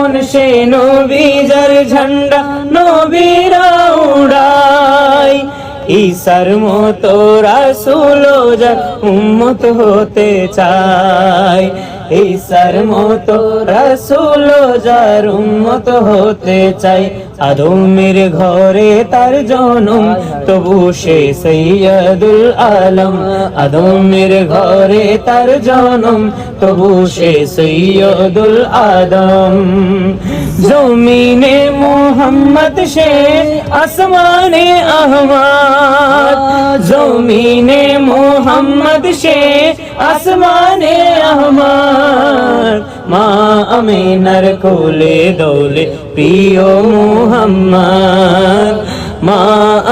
যেমন সে নবীজার ঝান্ডা, নবীরা উড়াই। ঈশার মতো রাসূল যার উম্মত হতে চায় ঈশার মতো রাসূল যার উম্মত হতে চাই। আদমের ঘরে তার জনম তবু সে সৈয়দুল আলম। আদমের ঘরে তার জনম তবু সে সৈয়দুল আদম। জমিনে মোহাম্মদ সে আসমানে আহমদ। জমিনে মোহাম্মদ সে আসমানে আহমদ। মা আমিনার কোলে দোলে, প্রিয় মোহাম্মদ। মা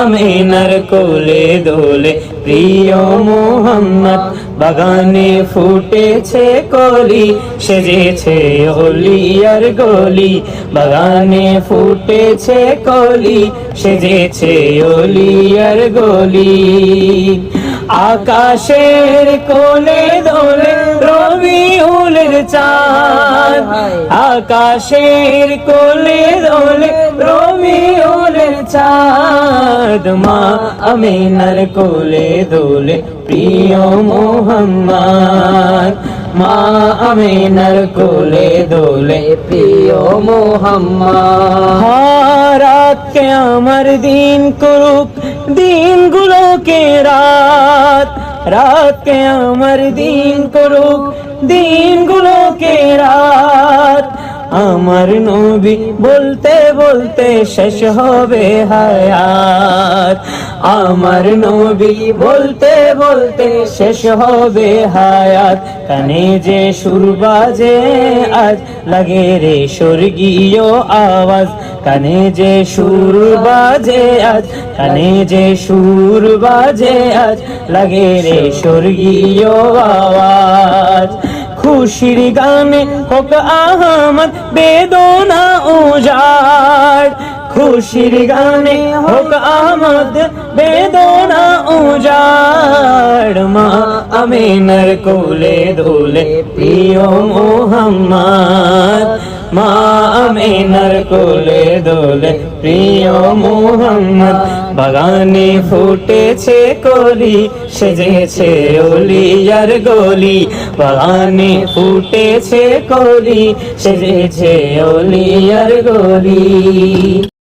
আমিনার কোলে দোলে, প্রিয় মোহাম্মদ। বাগানে ফুটেছে কলি, সেজেছে অলিয়ার গলি। বাগানে ফুটেছে কলি, সেজেছে অলিয়ার গলি। আকাশের কোলে দোলে রবি চাঁদ আকাশের কোলে দোলে রবি উলের চাঁদ মা আমিনার কোলে দোলে প্রিয় মোহাম্মদ মা আমিনার কোলে দোলে প্রিয় মোহাম্মদ। রাতকে আমার দিন করুক দিনগুলোকে রাত রাতকে আমার দিন করুক দিনগুলোকে রাত। আমার নবী বলতে বলতে শেষ হবে হায়াত। আমার নবী বলতে বলতে শেষ হবে হায়াত। কানে যে সুর বাজে আজ, লাগে রে স্বর্গীয় আওয়াজ। কানে যে সুর বাজে আজ, কানে যে সুর বাজে আজ, লাগে রে স্বর্গীয় আওয়াজ। খুশির গানে হোক আহমদ বেদনা উজাড়। খুশির গানে হোক আহমদ বেদনা উজাড়। মা আমিনার কোলে দোলে প্রিয় মোহাম্মদ মা আমিনার কোলে দোলে, প্রিয় মোহাম্মদ, বাগানে ফুটেছে কলি, সেজেছে অলিয়ার গলি, বাগানে ফুটেছে কলি, সেজেছে অলিয়ার গলি।